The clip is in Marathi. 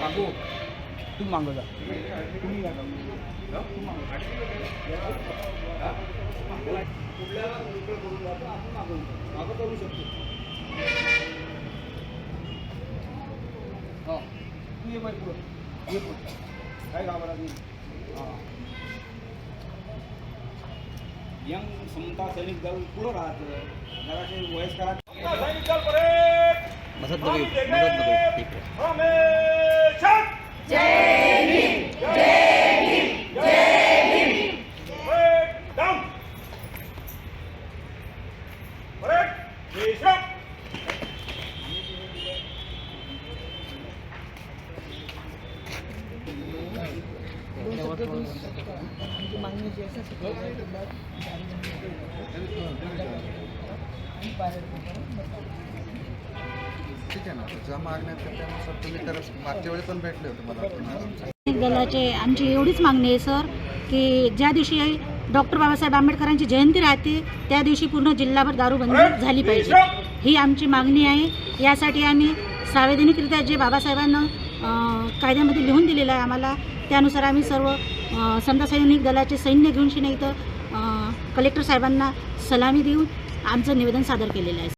काकू तू मागो जा. तुम्ही मागं करू शकतो हो, तू ये बाई पुढं. ये गावाला नाही हां. यंग समता सैनिक दल पुढं राहत. जराशे वयस्करात सैनिक दल पर्यंत मदत नको मदत नको ठीक आहे ठीक आहे ना. ज्या मागण्या आहेत त्यानुसार तुम्ही तर मागच्या वेळी पण भेटले होते मला सैनिक दलाचे आमची एवढीच मागणी आहे सर की ज्या दिवशी डॉक्टर बाबासाहेब आंबेडकरांची जयंती राहते त्या दिवशी पूर्ण जिल्हाभर दारूबंदी झाली पाहिजे. ही आमची मागणी आहे. यासाठी आम्ही सार्वजनिकरित्या जे बाबासाहेबांना अं, कायद्यामध्ये लिहून दिलेलं आहे आम्हाला त्यानुसार आम्ही सर्व अं, समता सैनिक दलाचे सैन्य घेऊन शिने इथं अं, कलेक्टर साहेबांना सलामी देऊन आमचं निवेदन सादर केलेलं आहे.